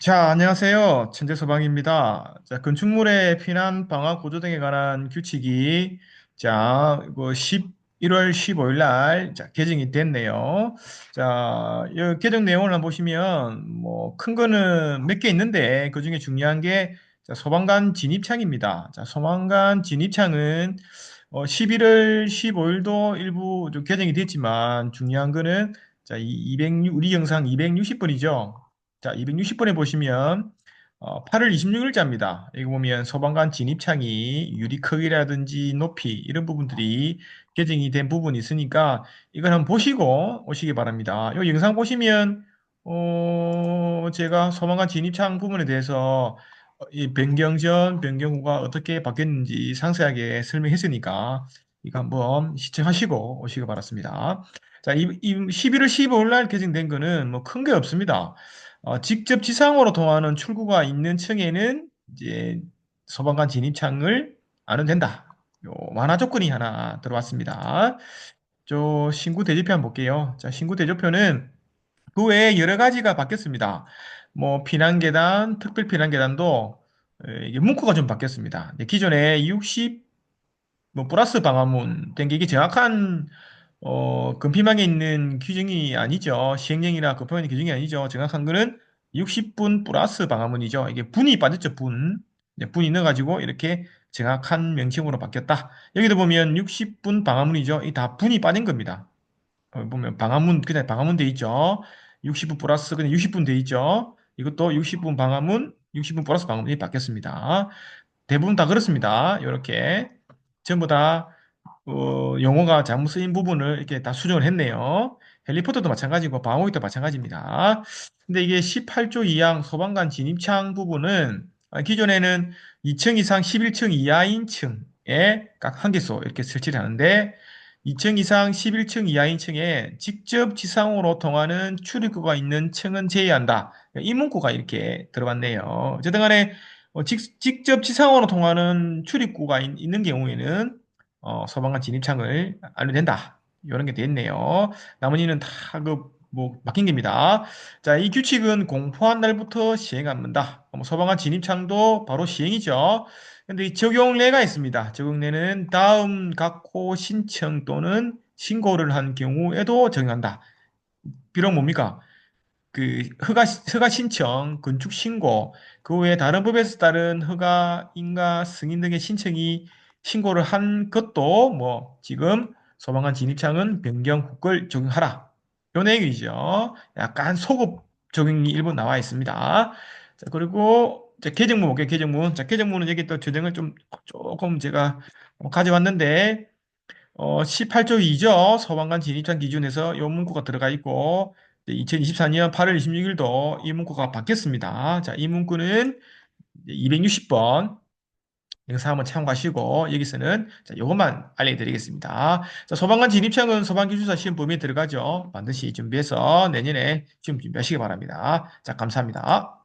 자, 안녕하세요. 천재서방입니다. 자, 건축물의 피난 방화 구조 등에 관한 규칙이 자, 그 11월 15일 날 자, 개정이 됐네요. 자, 이 개정 내용을 한번 보시면 뭐 큰 거는 몇 개 있는데 그중에 중요한 게 자, 소방관 진입창입니다. 자, 소방관 진입창은 어, 11월 15일도 일부 좀 개정이 됐지만 중요한 거는 자, 이 206, 우리 영상 260번이죠. 자, 260번에 보시면 어, 8월 26일자입니다. 여기 보면 소방관 진입창이 유리 크기라든지 높이 이런 부분들이 개정이 된 부분이 있으니까 이걸 한번 보시고 오시기 바랍니다. 이 영상 보시면 어, 제가 소방관 진입창 부분에 대해서 어, 이 변경 전, 변경 후가 어떻게 바뀌었는지 상세하게 설명했으니까 이거 한번 시청하시고 오시기 바랍니다. 자, 이, 이 11월 15일 날 개정된 거는 뭐 큰 게 없습니다. 어, 직접 지상으로 통하는 출구가 있는 층에는 이제 소방관 진입창을 안 해도 된다. 요 완화 조건이 하나 들어왔습니다. 저 신구 대조표 한번 볼게요. 자, 신구 대조표는 그 외에 여러 가지가 바뀌었습니다. 뭐 피난 계단, 특별 피난 계단도 에, 이게 문구가 좀 바뀌었습니다. 네, 기존에 60 뭐 플러스 방화문 된 게 이게 정확한 어, 금피망에 있는 규정이 아니죠. 시행령이나 급표현 규정이 아니죠. 정확한 거는 60분 플러스 방화문이죠. 이게 분이 빠졌죠, 분. 네, 분이 넣어가지고 이렇게 정확한 명칭으로 바뀌었다. 여기도 보면 60분 방화문이죠. 이 다 분이 빠진 겁니다. 어, 보면 방화문, 그냥 방화문 돼 있죠. 60분 플러스 그냥 60분 돼 있죠. 이것도 60분 방화문, 60분 플러스 방화문이 바뀌었습니다. 대부분 다 그렇습니다. 이렇게 전부 다 어, 용어가 잘못 쓰인 부분을 이렇게 다 수정을 했네요. 헬리포터도 마찬가지고 방어기도 마찬가지입니다. 근데 이게 18조 2항 소방관 진입창 부분은 아, 기존에는 2층 이상 11층 이하인 층에 각 한 개소 이렇게 설치를 하는데 2층 이상 11층 이하인 층에 직접 지상으로 통하는 출입구가 있는 층은 제외한다. 이 문구가 이렇게 들어갔네요. 어쨌든 간에 어, 직, 직접 지상으로 통하는 출입구가 있, 는 경우에는 어, 소방관 진입창을 알려된다. 이런 게 됐네요. 나머지는 다그뭐 막힌 겁니다. 자, 이 규칙은 공포한 날부터 시행 합니다. 뭐 소방관 진입창도 바로 시행이죠. 근데 이 적용례가 있습니다. 적용례는 다음 각호 신청 또는 신고를 한 경우에도 적용한다. 비록 뭡니까? 그 허가 허가 신청, 건축 신고, 그 외에 다른 법에서 따른 허가, 인가, 승인 등의 신청이 신고를 한 것도 뭐 지금 소방관 진입창은 변경 후걸 적용하라. 요 내용이죠. 약간 소급 적용이 일부 나와 있습니다. 자, 그리고 자, 개정문 볼게요. 개정문. 자, 개정문은 여기 또 조정을 좀 조금 제가 가져왔는데 어, 18조 2조 소방관 진입창 기준에서 요 문구가 들어가 있고 2024년 8월 26일도 이 문구가 바뀌었습니다. 자, 이 문구는 260번 영상 한번 참고하시고 여기서는 자, 이것만 알려드리겠습니다. 자, 소방관 진입창은 소방기술사 시험 범위에 들어가죠. 반드시 준비해서 내년에 시험 준비하시기 바랍니다. 자, 감사합니다.